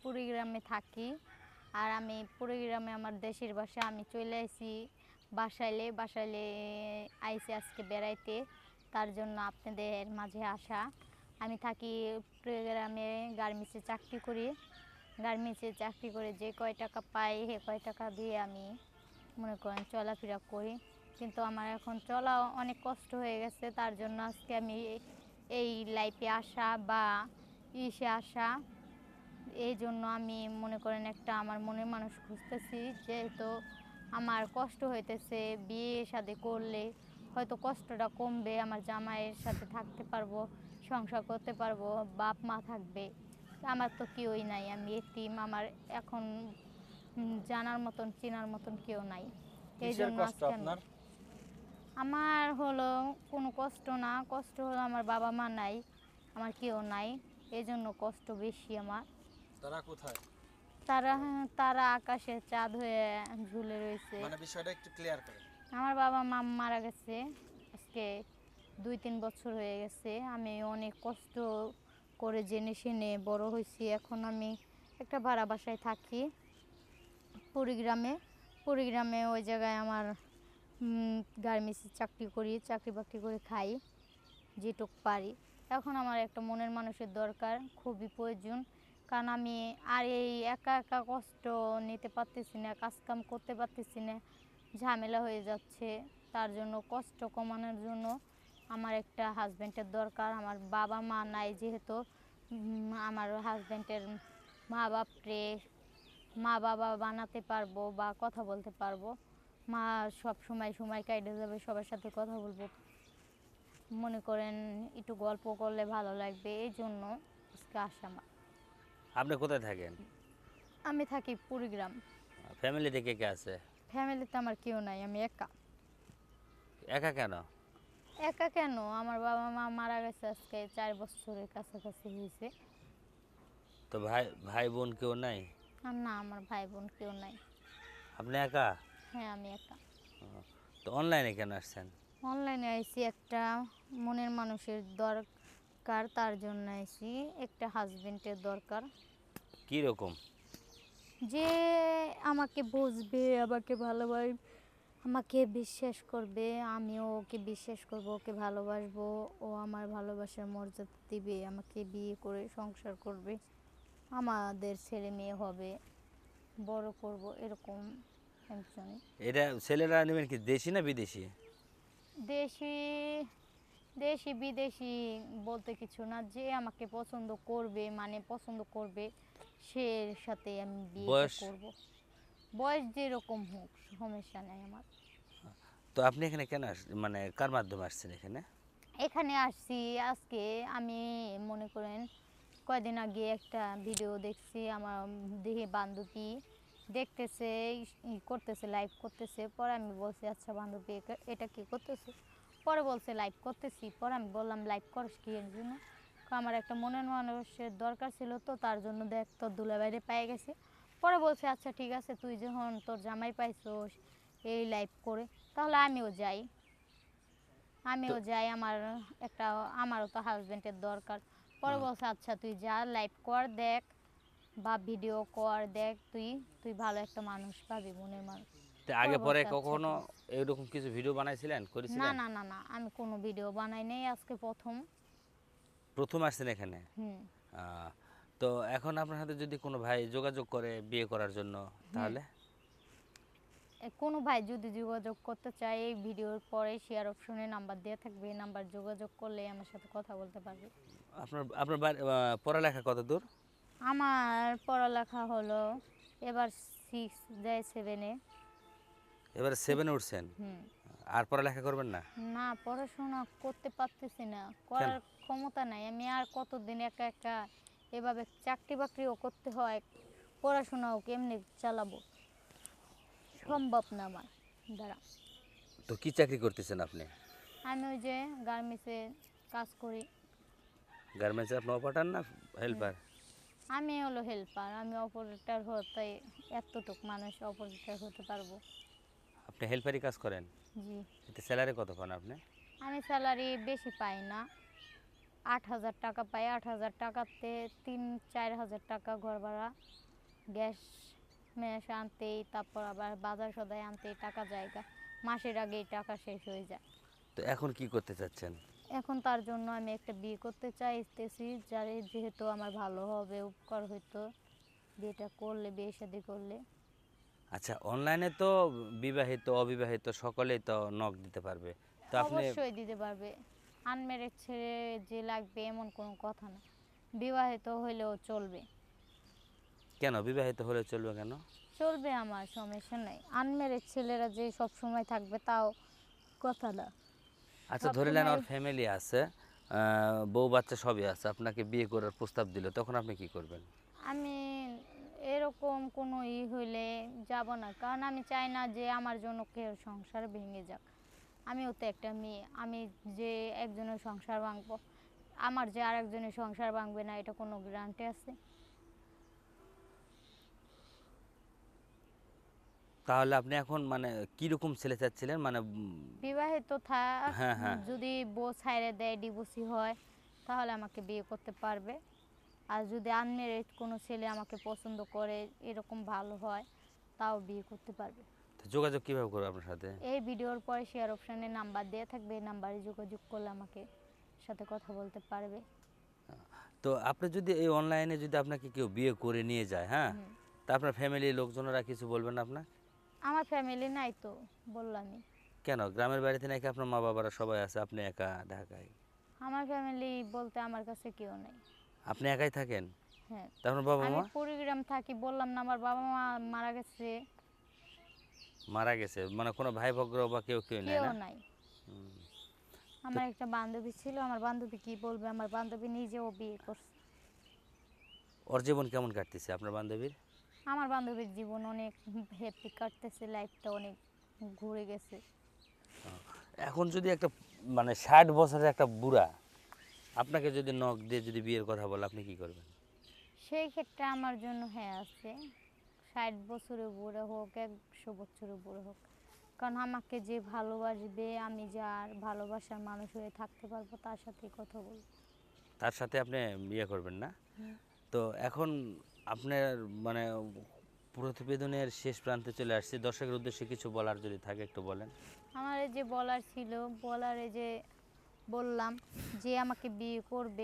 কুড়িগ্রামে থাকি। আর আমি কুড়িগ্রামে আমার দেশের বাসা আমি চলে আসি বাসাইলে। বাসাইলে আইসি আজকে বেড়াইতে। তার জন্য আপনাদের মাঝে আসা। আমি থাকি কুড়িগ্রামে গার্মেন্টসে চাকরি করি। গার্মেন্টসে চাকরি করে যে কয় টাকা পাই, সে কয় টাকা দিয়ে আমি মনে করেন চলাফেরা করি। কিন্তু আমার এখন চলা অনেক কষ্ট হয়ে গেছে। তার জন্য আজকে আমি এই লাইফে আসা বা ইসে আসা এই জন্য আমি মনে করেন একটা আমার মনের মানুষ খুঁজতেছি যেহেতু আমার কষ্ট হইতেছে বিয়ে সাথে করলে হয়তো কষ্টটা কমবে আমার জামাইয়ের সাথে থাকতে পারব সংসার করতে পারব বাপ মা থাকবে আমার তো কেউই নাই আমি এতিম আমার এখন জানার মতন চেনার মতন কেউ নাই। এই জন্য আমার হলো কোনো কষ্ট না কষ্ট হলো আমার বাবা মা নাই আমার কেউ নাই এই জন্য কষ্ট বেশি আমার। তারা কোথায়? তারা তারা আকাশে চাঁদ হয়ে ঝুলে রয়েছে। মানে বিষয়টা একটু ক্লিয়ার করে। আমার বাবা মা মারা গেছে আজকে দুই তিন বছর হয়ে গেছে। আমি অনেক কষ্ট করে জেনে শুনে বড় হয়েছি। এখন আমি একটা ভাড়া বাসায় থাকি কুড়িগ্রামে কুড়িগ্রামে ওই জায়গায় আমার গার্মেন্টসে চাকরি করি চাকরি বাকরি করে খাই যেটুক পারি। এখন আমার একটা মনের মানুষের দরকার খুবই প্রয়োজন। কারণ আমি আর এই একা একা কষ্ট নিতে পারতেছি না, কাজকাম করতে পারতেছি না, ঝামেলা হয়ে যাচ্ছে। তার জন্য কষ্ট কমানোর জন্য আমার একটা হাজব্যান্ডের দরকার। আমার বাবা মা নাই যেহেতু আমার হাজব্যান্ডের মা বাপরে মা বাবা বানাতে পারব বা কথা বলতে পারব। মা সব সময় সময় কাটে যাবে, সবার সাথে কথা বলব। মনে করেন একটু গল্প করলে ভালো লাগবে, এই জন্য আজকে আসা আমার। আপনি কোথায় থাকেন? আমি থাকি কুড়িগ্রাম ফ্যামিলিতে কে কে আছে? ফ্যামিলিতে আমার কেউ নাই আমি একা। একা কেন? একা কেন? আমার বাবা মা মারা গেছে আজকে চার বছরের কাছাকাছি হয়েছে। তো ভাই ভাই বোন কেউ নাই? আর না আমার ভাই বোন কেউ নাই। আপনি একা? হ্যাঁ আমি একা। তো অনলাইনে কেন আসছেন? অনলাইনে আইসি একটা মনের মানুষের দরকার। তার জন্য আইসি একটা হাজবেন্ডের দরকার। কী রকম? যে আমাকে বুঝবে আমাকে ভালোবাসবে আমাকে বিশ্বাস করবে আমিও ওকে বিশ্বাস করব ওকে ভালোবাসবো ও আমার ভালোবাসার মর্যাদা দিবে আমাকে বিয়ে করে সংসার করবে আমাদের ছেলে মেয়ে হবে বড় করব এরকম একজন এটা ছেলেরা নেবেন কি দেশি না বিদেশি? দেশি দেশি বিদেশি বলতে কিছু না যে আমাকে পছন্দ করবে মানে পছন্দ করবে সে সাথে আমি বিয়ে? করব। বয়স যেরকম হোক সমস্যা নেই আমার। তো আপনি এখানে কেন মানে কার মাধ্যমে আসছেন এখানে? এখানে আসছি আজকে আমি মনে করেন কয়দিন আগে একটা ভিডিও দেখছি আমার দেহে বান্ধবী দেখতেছে ই করতেছে লাইভ করতেছে। পরে আমি বলছি আচ্ছা বান্ধবী এটা কি করতেছে? পরে বলছে লাইভ করতেছি। পরে আমি বললাম লাইভ করস কি এর জন্য? আমার একটা মনের মানুষের দরকার ছিল তো তার জন্য দেখ তোর দুলা বাইরে পেয়ে গেছে। পরে বলছে আচ্ছা ঠিক আছে তুই যখন তোর জামাই পাইছোস এই লাইভ করে তাহলে আমিও যাই। আমিও যাই আমার একটা আমারও তো হাজবেন্ডের দরকার। পরে বলছে আচ্ছা তুই যা লাইভ কর দেখ। বা ভিডিও কর দেখ তুই তুই ভালো একটা মানুষ পাবি মনের মানুষ। আগে পরে আচ্ছা, কখনো এরকম কিছু ভিডিও বানাইছিলেন না করেছিলেন? না না না আমি কোনো ভিডিও বানাই নাই আজকে প্রথম। প্রথম আসছেন এখানে? হুম। তো এখন আপনার সাথে যদি কোনো ভাই যোগাযোগ করে বিয়ে করার জন্য তাহলে? কোনো ভাই যদি যোগাযোগ করতে চায় এই ভিডিওর পরে শেয়ার অপশনে নাম্বার দেওয়া থাকবে এই নাম্বার যোগাযোগ করলে আমার সাথে কথা বলতে পারবে। আপনার আপনার পড়ালেখা কত দূর? আমার পড়ালেখা হলো এবার সিক্স যায় সেভেনে এবারে সেভেনে উঠছেন? হুম। আর পড়ালেখা করবেন না? না পড়াশোনা করতে পারতেছি না। করার ক্ষমতা নাই। আমি আর কতদিন একা একা এভাবে চাকরি বাকরিও করতে হয় পড়াশোনাও কেমনি চালাবো? সম্ভব না আমার। দ্বারা তো কি চাকরি করতেছেন আপনি? আমি ওই যে গার্মেন্টসে কাজ করি। গার্মেন্টসে আপনি অপারেটার না হেল্পার আমি হলো হেল্পার আমি অপারেটর হতে এতটুক মানুষ অপারেটর হতে পারব। আপনি হেল্পারি কাজ করেন? জি। এতে স্যালারি কত পান আপনি? আমি স্যালারি বেশি পাই না। আট হাজার টাকা পাই আট হাজার টাকাতে তিন চার হাজার টাকা ঘর ভাড়া গ্যাস ম্যাস আনতেই তারপর আবার বাজার সদাই আনতেই টাকা জায়গা। মাসের আগেই টাকা শেষ হয়ে যায়। তো এখন কি করতে চাচ্ছেন? এখন তার জন্য আমি একটা বিয়ে করতে চাইতেছি যার যেহেতু আমার ভালো হবে উপকার হইতো বিয়েটা করলে বিয়ে শাদি করলে। আচ্ছা অনলাইনে তো বিবাহিত অবিবাহিত সকলেই তো নক দিতে পারবে। তো আপনি অবশ্যই দিতে পারবে। আনমেরিড ছেড়ে যে লাগবে এমন কোনো কথা না। বিবাহিত হইলেও চলবে। কেন? বিবাহিত হলে চলবে কেন? চলবে আমার সমস্যা নাই। আনমেরিড ছেলেরা যে সব সময় থাকবে তাও কথা না। আচ্ছা ধরে নেন ওর ফ্যামিলি আছে বউ বাচ্চা সবই আছে আপনাকে বিয়ে করার প্রস্তাব দিল তখন আপনি কি করবেন? আমি এরকম কোনো ই হইলে যাব না কারণ আমি চাই না যে আমার জন্য কেউ সংসার ভেঙে যাক। আমিও তো একটা মেয়ে আমি যে একজনের সংসার ভাঙবো আমার যে আর একজনের সংসার ভাঙবে না এটা কোনো গ্যারান্টি আছে? তাহলে আপনি এখন মানে কীরকম ছেলে চাচ্ছিলেন? মানে বিবাহিত থাক হ্যাঁ, হ্যাঁ। যদি বউ ছাইরে দেয় ডিভোর্সি হয় তাহলে আমাকে বিয়ে করতে পারবে। আর যদি আনমেরিড কোনো ছেলে আমাকে পছন্দ করে এরকম ভালো হয় তাও বিয়ে করতে পারবে। তো যোগাযোগ কীভাবে করব আপনার সাথে? এই ভিডিওর পরে শেয়ার অপশানে নাম্বার দেওয়া থাকবে এই নাম্বারে যোগাযোগ করলে আমাকে সাথে কথা বলতে পারবে। তো আপনি যদি এই অনলাইনে যদি আপনাকে কেউ বিয়ে করে নিয়ে যায় হ্যাঁ? তা আপনার ফ্যামিলির লোকজনেরা কিছু বলবেন না আপনার আমার ফ্যামিলি নাই তো বললামই। কেন? গ্রামের বাড়িতে নাকি আপনার মা বাবারা সবাই আছে? আপনি একা ঢাকায়? আমার ফ্যামিলি বলতে আমার কাছে কেউ নেই। আপনি একাই থাকেন? হ্যাঁ। তা আপনার বাবা আমি মা কুড়িগ্রাম থাকি বললাম না আমার বাবা মা মারা গেছে। মারা গেছে? মানে কোনো ভাই ভগ্র বা কেউ কেউ নেই কেউ নাই। আমার একটা বান্ধবী ছিল আমার বান্ধবী কি বলবে? আমার বান্ধবী নিজেও বিয়ে করছে। ওর জীবন কেমন কাটতেছে আপনার বান্ধবীর? আমার বান্ধবীর জীবন অনেক হ্যাপি কাটতেছে লাইফটা অনেক ঘুরে গেছে। এখন যদি একটা মানে ষাট বছরের একটা বুড়া আপনাকে যদি নখ দিয়ে যদি বিয়ের কথা বলে আপনি কি করবেন? সেই ক্ষেত্রে আমার জন্য হ্যাঁ আছে। ষাট বছরের বুড়ো হোক একশো বছরের বুড়ো হোক। কারণ আমাকে যে ভালোবাসবে আমি যার ভালোবাসার মানুষ হয়ে থাকতে পারব তার সাথে কথা বলব। তার সাথে আপনি বিয়ে করবেন না? তো এখন আপনার মানে প্রতিবেদনের শেষ প্রান্তে চলে আসছে। দর্শকের উদ্দেশ্যে কিছু বলার যদি থাকে একটু বলেন। আমার এই যে বলার ছিল, বলার এই যে বললাম যে আমাকে বিয়ে করবে।